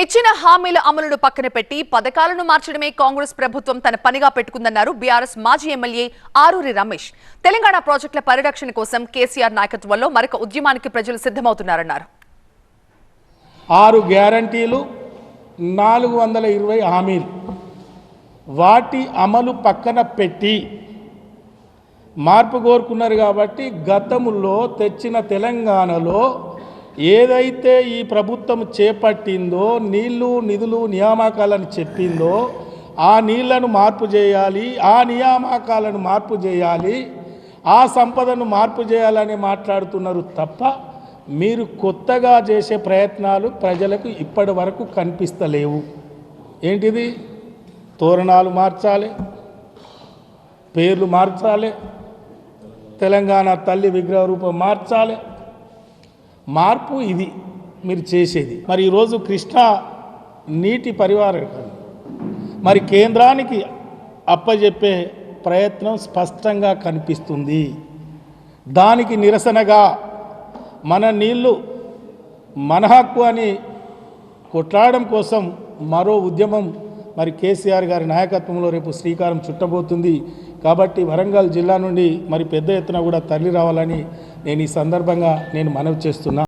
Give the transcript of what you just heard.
ఇచ్చిన హామీల అమలును పక్కన పెట్టి పథకాలను మార్చడమే కాంగ్రెస్ ప్రభుత్వం తన పనిగా పెట్టుకుందన్నారు బీఆర్ఎస్ మాజీ ఎమ్మెల్యే ఆరూరి రమేష్. తెలంగాణ ప్రాజెక్టుల పరిరక్షణ కోసం కేసీఆర్ నాయకత్వంలో మరొక ఉద్యమానికి ప్రజలు సిద్ధమవుతున్నారన్నారు. ఆరు గ్యారంటీలు నాలుగు వందల ఇరవై హామీలు. వాటి అమలు పక్కన పెట్టి మార్పు కోరుకున్నారు కాబట్టి గతంలో తెచ్చిన తెలంగాణలో ఏదైతే ఈ ప్రభుత్వం చేపట్టిందో నీళ్ళు నిధులు నియామకాలను చెప్పిందో ఆ నీళ్ళను మార్పు చేయాలి ఆ నియామకాలను మార్పు చేయాలి ఆ సంపదను మార్పు చేయాలని మాట్లాడుతున్నారు తప్ప మీరు కొత్తగా చేసే ప్రయత్నాలు ప్రజలకు ఇప్పటి వరకు కనిపిస్తలేవు. ఏంటిది? తోరణాలు మార్చాలి పేర్లు మార్చాలి తెలంగాణ తల్లి విగ్రహ రూపం మార్చాలి మార్పు ఇది మీరు చేసేది. మరి ఈరోజు కృష్ణా నీటి పరివారం మరి కేంద్రానికి అప్పజెప్పే ప్రయత్నం స్పష్టంగా కనిపిస్తుంది. దానికి నిరసనగా మన నీళ్ళు మన హక్కు అని కొట్లాడడం కోసం మరో ఉద్యమం మరి కేసీఆర్ గారి నాయకత్వంలో రేపు శ్రీకారం చుట్టబోతుంది. కాబట్టి వరంగల్ జిల్లా నుండి మరి పెద్ద ఎత్తున కూడా తరలి రావాలని నేను ఈ సందర్భంగా నేను మనవి చేస్తున్నా.